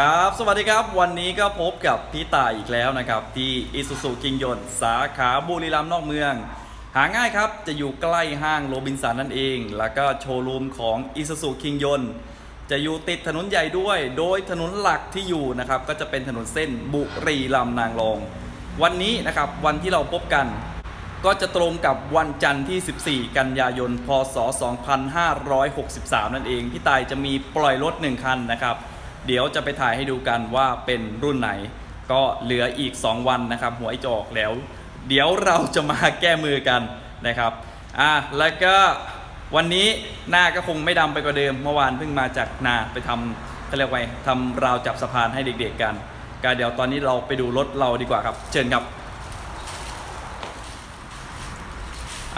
ครับ สวัสดีครับ วันนี้ก็พบกับพี่ต่ายอีกแล้วนะครับ ที่อิสุสุกิงยนสาขาบุรีรัมย์นอกเมือง หาง่ายครับ จะอยู่ใกล้ห้างโรบินสันนั่นเอง แล้วก็โชว์รูมของอิสุสุกิงยนจะอยู่ติดถนนใหญ่ด้วย โดยถนนหลักที่อยู่นะครับ ก็จะเป็นถนนเส้นบุรีรัมย์นางรอง วันนี้นะครับ วันที่เราพบกัน ก็จะตรงกับวันจันทร์ที่ 14 กันยายน พศ 2563 นั่นเอง พี่ตายจะมีปล่อยรถ1คันนะครับ เดี๋ยวจะไปถ่ายให้ดูกันว่าเป็นรุ่นไหน ก็เหลืออีก 2 วันนะครับหัวไอจะออกแล้ว เดี๋ยวเราจะมาแก้มือกันนะครับอะแล้วก็วันนี้หน้าก็คงไม่ดำไปกว่าเดิม เมื่อวานเพิ่งมาจากนาไปทำเขาเรียกว่าทำราวจับสะพานให้เด็กๆกันก็เดี๋ยวตอนนี้เราไปดูรถเราดีกว่าครับ เชิญครับ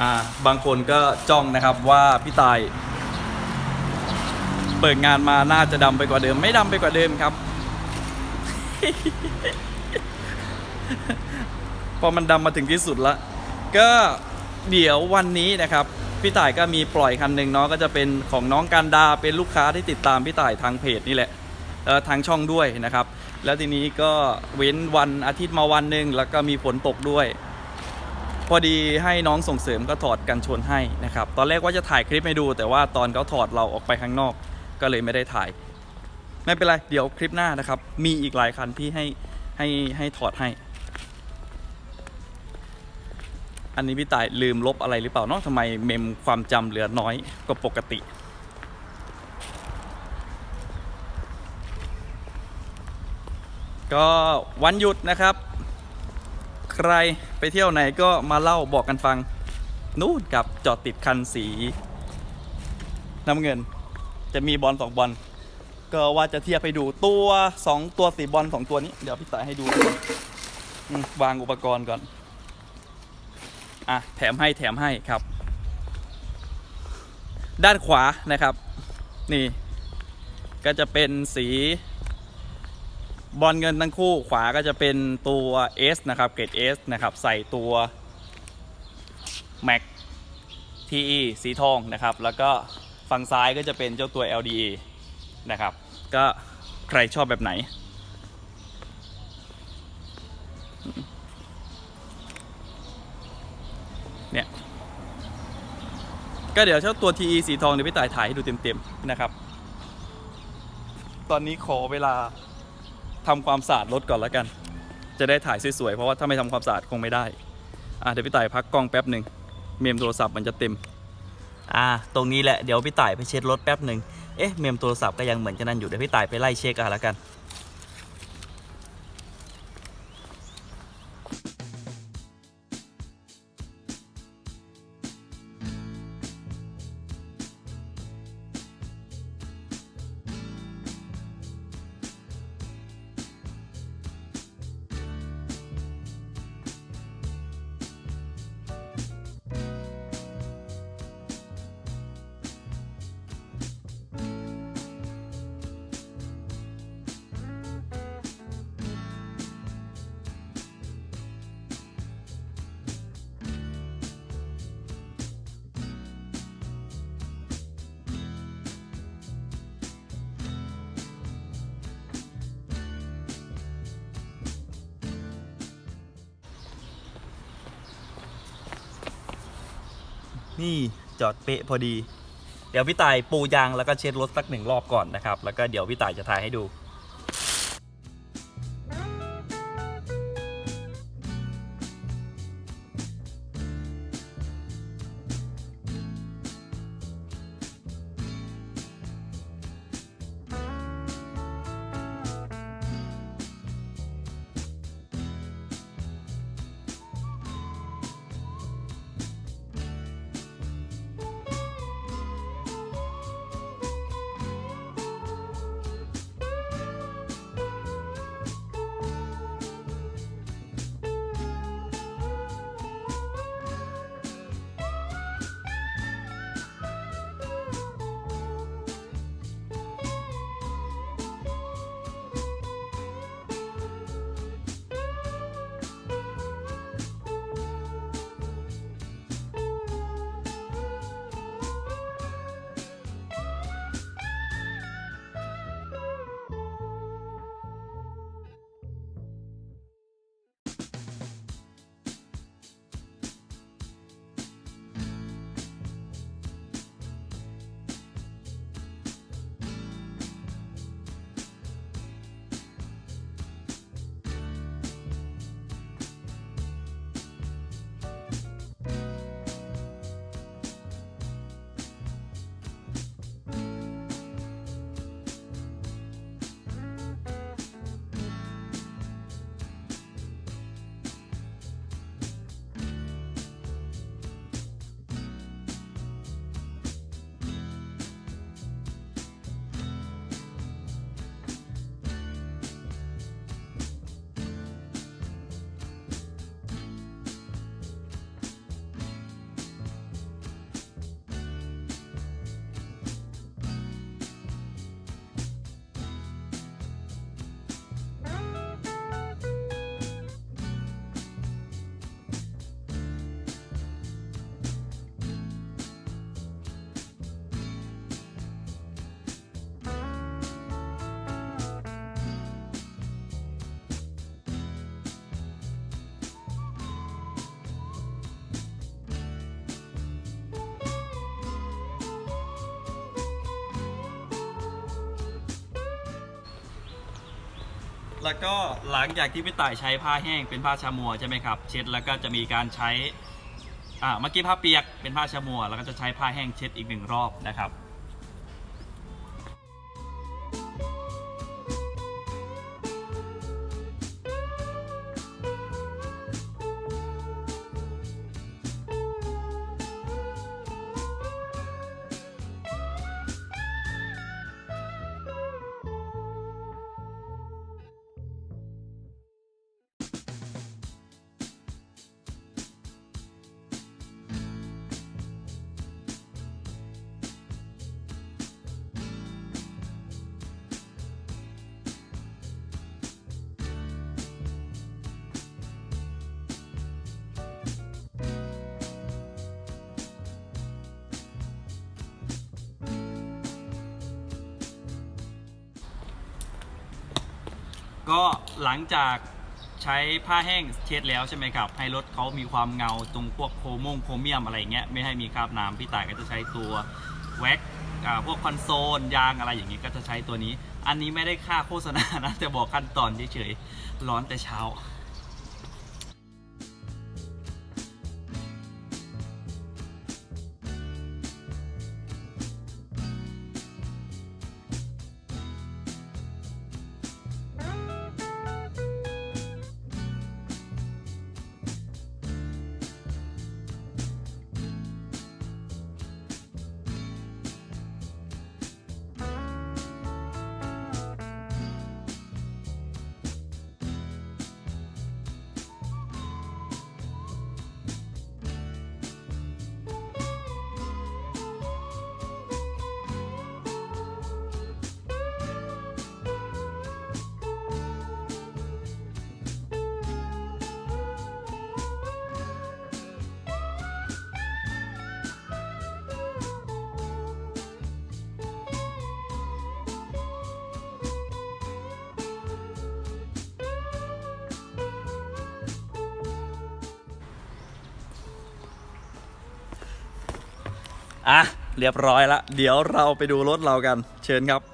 อ่าบางคนก็จ้องนะครับว่าพี่ตาย เปิดงานมาน่าจะดำไปกว่าเดิม ไม่ดำไปกว่าเดิมครับ พอมันดำมาถึงที่สุดละ ก็เดี๋ยววันนี้นะครับพี่ต่ายก็มีปล่อยคันหนึ่งเนาะก็จะเป็นของน้องการดาเป็นลูกค้าที่ติดตามพี่ต่ายทางเพจนี่แหละทางช่องด้วยนะครับ แล้วทีนี้ก็เว้นวันอาทิตย์มาวันหนึ่งแล้วก็มีฝนตกด้วย พอดีให้น้องส่งเสริมก็ถอดกันชนให้นะครับ ตอนแรกว่าจะถ่ายคลิปให้ดู แต่ว่าตอนเขาถอดเราออกไปข้างนอก ก็เลยไม่ได้ถ่าย ไม่เป็นไร เดี๋ยวคลิปหน้านะครับ มีอีกหลายคันที่ให้ให้ให้ถอดให้ อันนี้พี่ต่ายลืมลบอะไรหรือเปล่าเนาะทำไมเมมความจำเหลือน้อยกว่าปกติก็วันหยุดนะครับ ใครไปเที่ยวไหนก็มาเล่าบอกกันฟัง นู่นกับจอดติดคันสีน้ำเงิน จะมีบอลสองบอลก็ว่าจะเทียบให้ดูตัวสองตัวสีบอลสองตัวนี้ เดี๋ยวพี่สายให้ดูวางอุปกรณ์ก่อน อะ แถมให้แถมให้ครับ ด้านขวานะครับ นี่ ก็จะเป็นสีบอลเงินทั้งคู่ขวาก็จะเป็นตัว S นะครับ เกรด S นะครับ ใส่ตัว Mac TE สีทองนะครับ แล้วก็ ฝั่งซ้ายก็จะเป็นเจ้าตัว LDA นะครับ ก็ใครชอบแบบไหน เนี่ย ก็เดี๋ยวเจ้าตัว TE สีทองเดี๋ยวพี่ต่ายถ่ายให้ดูเต็มๆนะครับ ตอนนี้ขอเวลาทำความสะอาดรถก่อนแล้วกัน จะได้ถ่ายสวยๆ เพราะว่าถ้าไม่ทำความสะอาดคงไม่ได้ อะเดี๋ยวพี่ต่ายพักกล้องแป๊บหนึ่ง เมมโทรศัพท์มันจะเต็ม อ่าตรงนี้แหละเดี๋ยวพี่ต่ายไปเช็ดรถแป๊บหนึ่งเอ๊ะเมมโทรศัพท์ก็ยังเหมือนกันนั่นอยู่เดี๋ยวพี่ต่ายไปไล่เช็คอะแล้วกัน นี่จอดเป๊ะพอดี เดี๋ยวพี่ต่ายปูยางแล้วก็เช็ดรถสักหนึ่งรอบก่อนนะครับ แล้วก็เดี๋ยวพี่ต่ายจะถ่ายให้ดู แล้วก็หลังจากที่พี่ต่ายใช้ผ้าแห้งเป็นผ้าชามัวใช่ไหมครับ เช็ดแล้วก็จะมีการใช้อ่าเมื่อกี้ผ้าเปียกเป็นผ้าชามัว แล้วก็จะใช้ผ้าแห้งเช็ดอีกหนึ่งรอบนะครับ ก็หลังจากใช้ผ้าแห้งเช็ดแล้วใช่ไหมครับ ให้รถเขามีความเงาตรงพวกโครมงโครเมียมอะไรเงี้ยไม่ให้มีคราบน้ำพี่ต่ายก็จะใช้ตัวแว็กพวกคอนโซลยางอะไรอย่างงี้ก็จะใช้ตัวนี้ อันนี้ไม่ได้ค่าโฆษณานะจะบอกขั้นตอนเฉยๆร้อนแต่เช้า อะเรียบร้อยละ เดี๋ยวเราไปดูรถเรากัน เชิญครับ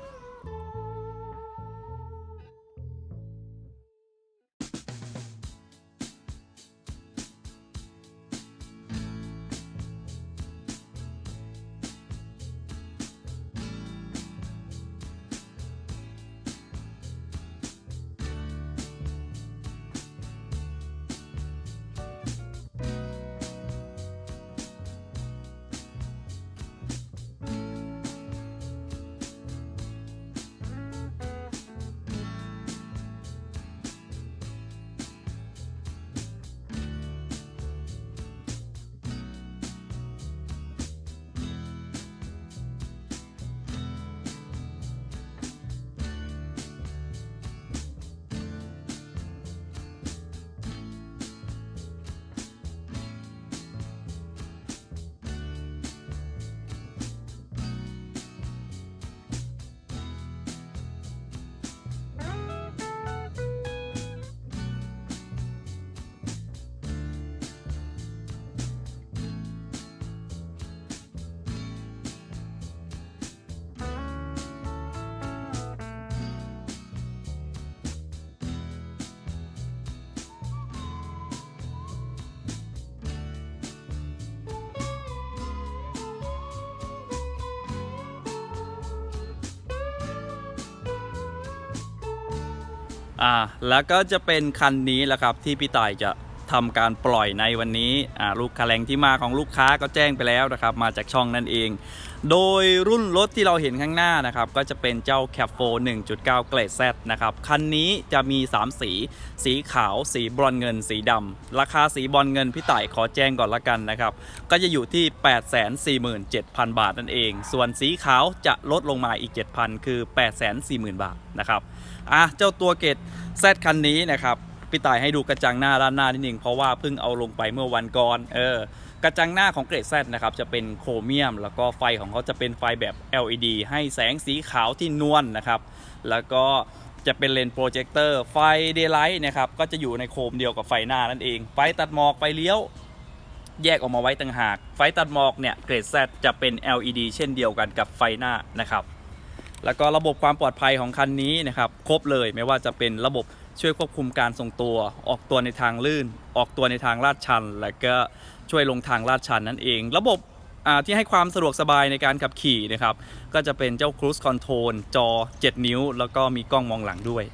อ่าแล้วก็จะเป็นคันนี้แหละครับที่พี่ต่ายจะทำการปล่อยในวันนี้อ่าลูกคาแรงที่มาของลูกค้าก็แจ้งไปแล้วนะครับ มาจากช่องนั่นเอง โดยรุ่นรถที่เราเห็นข้างหน้านะครับ ก็จะเป็นเจ้า c a p 4 1.9 เกรด Z นะครับ คันนี้จะมี 3 สี สีขาว สีบรอนเงิน สีดำ ราคาสีบรอนเงินพี่ต่ายขอแจ้งก่อนละกันนะครับ ก็จะอยู่ที่ 847,000 บาทนั่นเอง ส่วนสีขาวจะลดลงมาอีก 7,000 คือ 840,000 บาทนะครับอะเจ้าตัวเกต Z คันนี้นะครับพี่ต่ายให้ดูกระจังหน้าด้านหน้านิดนึงเพราะว่าเพิ่งเอาลงไปเมื่อวันก่อน เออ กระจังหน้าของเกรด Z นะครับจะเป็นโครเมียม แล้วก็ไฟของเขาจะเป็นไฟแบบ LED ให้แสงสีขาวที่นวลนะครับ แล้วก็จะเป็นเลนส์โปรเจคเตอร์ไฟเดย์ไลท์นะครับก็จะอยู่ในโคมเดียวกับไฟหน้านั่นเอง ไฟตัดหมอกไฟเลี้ยว แยกออกมาไว้ต่างหาก ไฟตัดหมอกเนี่ยเกรด Z จะเป็น LED เช่นเดียวกันกับไฟหน้านะครับ แล้วก็ระบบความปลอดภัยของคันนี้นะครับครบเลยไม่ว่าจะเป็นระบบช่วยควบคุมการทรงตัว ออกตัวในทางลื่น ออกตัวในทางลาดชัน และก็ ช่วยลงทางลาดชันนั่นเอง ระบบที่ให้ความสะดวกสบายในการขับขี่นะครับ ก็จะเป็นเจ้า Cruise Control จอ 7 นิ้ว แล้วก็มีกล้องมองหลังด้วย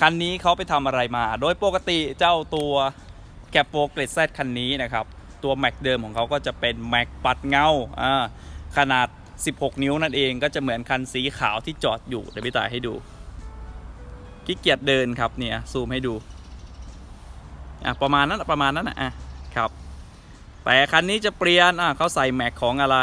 คันนี้เขาไปทำอะไรมา โดยปกติเจ้าตัวแคปโปเกรดแซคันนี้นะครับ ตัวแม็กเดิมของเขาก็จะเป็นแม็กปัดเงาอ่าขนาด 16 นิ้วนั่นเองก็จะเหมือนคันสีขาวที่จอดอยู่เดี๋ยวพี่ตายให้ดูขี้เกียจเดินครับเนี่ยซูมให้ดูอะประมาณนั้นประมาณนั้นนะ อะครับ แต่คันนี้จะเปลี่ยนอะเขาใส่แม็กของอะไร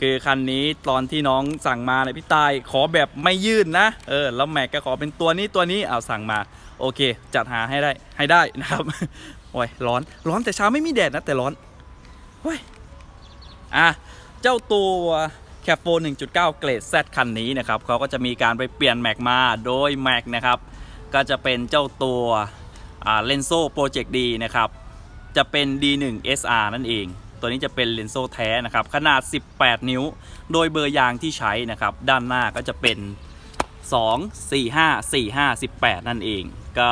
คือคันนี้ตอนที่น้องสั่งมาเนี่ยพี่ตายขอแบบไม่ยืดนะเออแล้วแม็กก็ขอเป็นตัวนี้ตัวนี้เอาสั่งมา โอเค จัดหาให้ได้ให้ได้นะครับโอ้ยร้อนร้อนแต่เช้าไม่มีแดดนะแต่ร้อนเฮ้ยอะเจ้าตัวแคปโฟ1.9 เกรด Z คันนี้นะครับเขาก็จะมีการไปเปลี่ยนแม็กมาโดยแม็กนะครับ ก็จะเป็นเจ้าตัวเลนโซโปรเจกต์ดีนะครับ จะเป็น D1 SR นั่นเอง ตัวนี้จะเป็นเลนโซแท้นะครับ ขนาด 18 นิ้ว โดยเบอร์ยางที่ใช้นะครับ ด้านหน้าก็จะเป็น 2 4 5 4 5 18 นั่นเอง ก็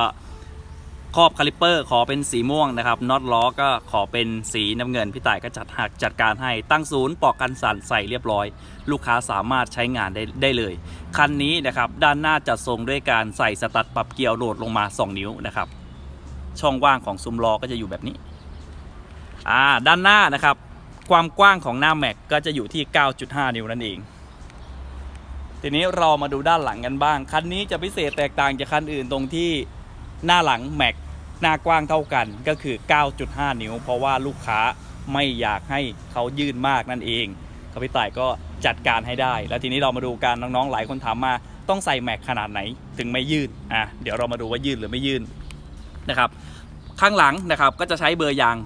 ครอบคาลิปเปอร์ขอเป็นสีม่วงนะครับน็อตล้อก็ขอเป็นสีน้ำเงิน พี่ต่ายก็จัดหักจัดการให้ตั้งศูนย์ปอกกันสั่นใส่เรียบร้อย ลูกค้าสามารถใช้งานได้ได้เลย คันนี้นะครับ ด้านหน้าจัดทรงด้วยการใส่สตัดปรับเกียร์โหลดลงมา 2 นิ้วนะครับ ช่องว่างของซุ้มล้อก็จะอยู่แบบนี้ อ่าด้านหน้านะครับ ความกว้างของหน้าแม็กก็จะอยู่ที่ 9.5 นิ้วนั่นเอง ทีนี้เรามาดูด้านหลังกันบ้าง คันนี้จะพิเศษแตกต่างจากคันอื่นตรงที่หน้าหลังแม็กหน้ากว้างเท่ากันก็คือ 9.5 นิ้ว เพราะว่าลูกค้าไม่อยากให้เขายืนมากนั่นเองข้าพี่ต่ายก็จัดการให้ได้ แล้วทีนี้เรามาดูกันน้องๆหลายคนถามมาต้องใส่แม็กขนาดไหนถึงไม่ยืดอะเดี๋ยวเรามาดูว่ายืดหรือไม่ยืดนะครับ ข้างหลังนะครับก็จะใช้เบอร์ยาง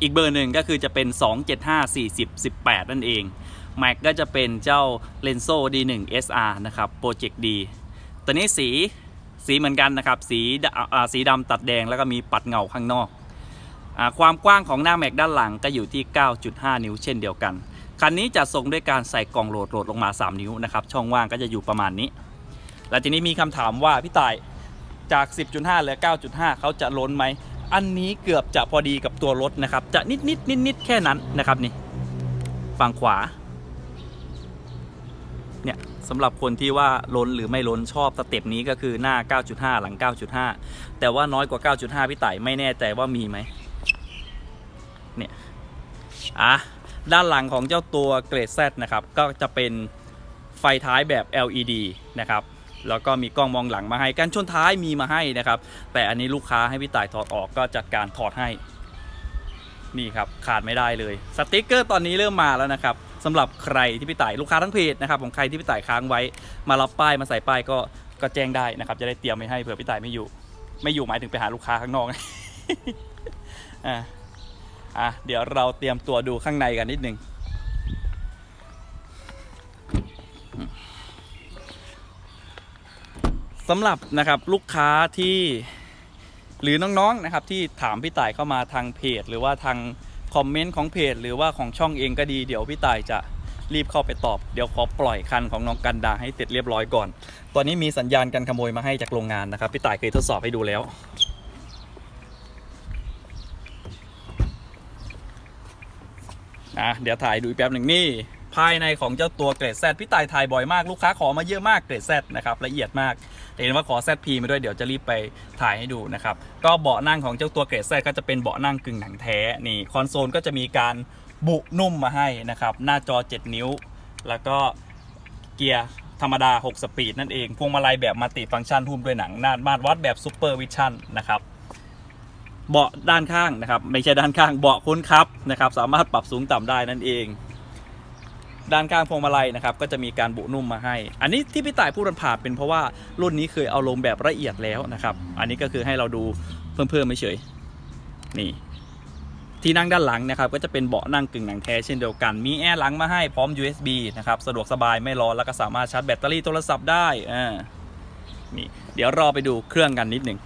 อีกเบอร์หนึ่งก็คือจะเป็น 275 40 18 นั่นเองแม็กก็จะเป็นเจ้า l e n s o D1 SR นะครับ Project D ตัวนี้สีสีเหมือนกันนะครับ สีด๊าสีดำตัดแดงแล้วก็มีปัดเงาข้างนอกอความกว้างของหน้าแม็กด้านหลังก็อยู่ที่ 9.5 นิ้วเช่นเดียวกัน คันนี้จะทรงด้วยการใส่กล่องโหลดโหลดลงมา 3 นิ้วนะครับ ช่องว่างก็จะอยู่ประมาณนี้ และทีนี้มีคำถามว่าพี่ต่ายจาก 10.5เหลือ 9.5 เขาจะล้นไหม อันนี้เกือบจะพอดีกับตัวรถนะครับ จะนิดนิดนิดนิดๆแค่นั้นนะครับนี่ฝั่งขวา เนี่ยสำหรับคนที่ว่าล้นหรือไม่ล้นชอบสเต็ปนี้ก็คือหน้า 9.5 หลัง 9.5 แต่ว่าน้อยกว่า 9.5 พี่ไต่ไม่แน่ใจว่ามีไหมเนี่ยอะด้านหลังของเจ้าตัวเกรด Z นะครับ ก็จะเป็นไฟท้ายแบบ LED นะครับ แล้วก็มีกล้องมองหลังมาให้กันชนท้ายมีมาให้นะครับ แต่อันนี้ลูกค้าให้พี่ต่ายถอดออกก็จัดการถอดให้ นี่ครับขาดไม่ได้เลยสติกเกอร์ตอนนี้เริ่มมาแล้วนะครับสำหรับใครที่พี่ต่ายลูกค้าทั้งเพจนะครับของใครที่พี่ต่ายค้างไว้ มารับป้ายมาใส่ป้ายก็ก็แจ้งได้นะครับ จะได้เตรียมไว้ให้เผื่อพี่ต่ายไม่อยู่ ไม่อยู่หมายถึงไปหาลูกค้าข้างนอกอะอะเดี๋ยวเราเตรียมตัวดูข้างในกันนิดนึง สำหรับนะครับลูกค้าที่หรือน้องๆนะครับที่ถามพี่ต่ายเข้ามาทางเพจ หรือว่าทางคอมเมนต์ของเพจ หรือว่าของช่องเองก็ดีเดี๋ยวพี่ต่ายจะรีบเข้าไปตอบเดี๋ยวขอปล่อยคันของน้องกันดาให้เสร็จเรียบร้อยก่อน ตอนนี้มีสัญญาณการขโมยมาให้จากโรงงานนะครับพี่ต่ายเคยทดสอบให้ดูแล้วอะเดี๋ยวถ่ายดูแป๊บหนึ่งนี่ภายในของเจ้าตัวเกรดแซดพี่ตายถ่ายบ่อยมากลูกค้าขอมาเยอะมากเกรดแซดนะครับละเอียดมาก เห็นว่าขอแซพีมาด้วยเดี๋ยวจะรีบไปถ่ายให้ดูนะครับ ก็เบาะนั่งของเจ้าตัวเกรดแซก็จะเป็นเบาะนั่งกึ่งหนังแท้นี่คอนโซลก็จะมีการบุนุ่มมาให้นะครับ หน้าจอ 7 นิ้ว แล้วก็เกียร์ธรรมดา 6 สปีดนั่นเอง พวงมาลัยแบบมัลติฟังก์ชันหุ้มด้วยหนังหน้ามาตรวัดแบบซูเปอร์วิชั่นนะครับเบาะด้านข้างนะครับ ไม่ใช่ด้านข้างเบาะคนขับนะครับ สามารถปรับสูงต่ำได้นั่นเอง ด้านข้างพวงมาลัยนะครับก็จะมีการบุนุ่มมาให้ อันนี้ที่พี่ต่ายพูดผ่านเป็นเพราะว่ารุ่นนี้เคยเอาลงแบบละเอียดแล้วนะครับ อันนี้ก็คือให้เราดูเพิ่มๆไม่เฉยนี่ที่นั่งด้านหลังนะครับก็จะเป็นเบาะนั่งกึ่งหนังแท้เช่นเดียวกัน มีแอร์หลังมาให้พร้อม USB นะครับสะดวกสบายไม่ร้อนแล้วก็สามารถชาร์จแบตเตอรี่โทรศัพท์ได้อ่านี่เดี๋ยวรอไปดูเครื่องกันนิดหนึ่ง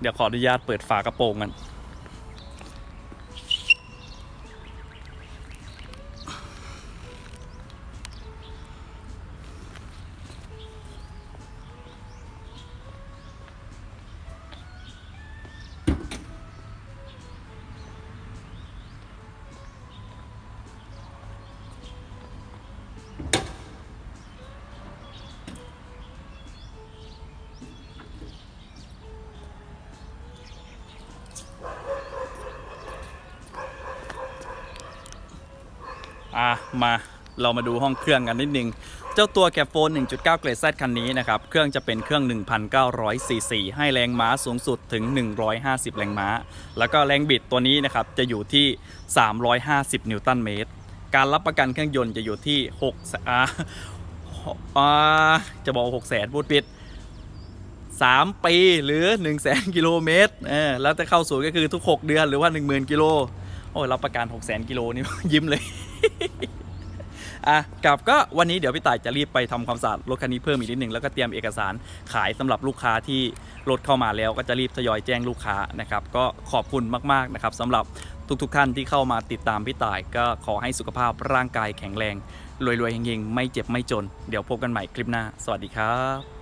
เดี๋ยวขออนุญาตเปิดฝากระโปรงกัน มาเรามาดูห้องเครื่องกันนิดนึง เจ้าตัวแคปโฟน 1.9 เกรดคันนี้นะครับ เครื่องจะเป็นเครื่อง 1,900 ซีซี ให้แรงม้าสูงสุดถึง 150 แรงม้า แล้วก็แรงบิดตัวนี้นะครับ จะอยู่ที่ 350 นิวตันเมตร การรับประกันเครื่องยนต์จะอยู่ที่6อ่าอ่าจะบอก6แสนพูดผิด 3 ปีหรือ 1 0 0 0 0 0กิโลเมตรเออแล้วจะเข้าศูนย์ก็คือทุก 6 เดือนหรือว่า 10,000 กิโล โอ้ยรับประกัน 6 0 0 0 0 0กิโลนี่ยิ้มเลย อะกับก็วันนี้เดี๋ยวพี่ต่ายจะรีบไปทำความสะอาดรถคันนี้เพิ่มอีกนิดหนึ่งแล้วก็เตรียมเอกสารขายสำหรับลูกค้าที่รถเข้ามาแล้วก็จะรีบทยอยแจ้งลูกค้านะครับก็ขอบคุณมากๆนะครับสำหรับทุกๆท่านที่เข้ามาติดตามพี่ต่ายก็ขอให้สุขภาพร่างกายแข็งแรงรวยๆเฮงๆไม่เจ็บไม่จน เดี๋ยวพบกันใหม่คลิปหน้า สวัสดีครับ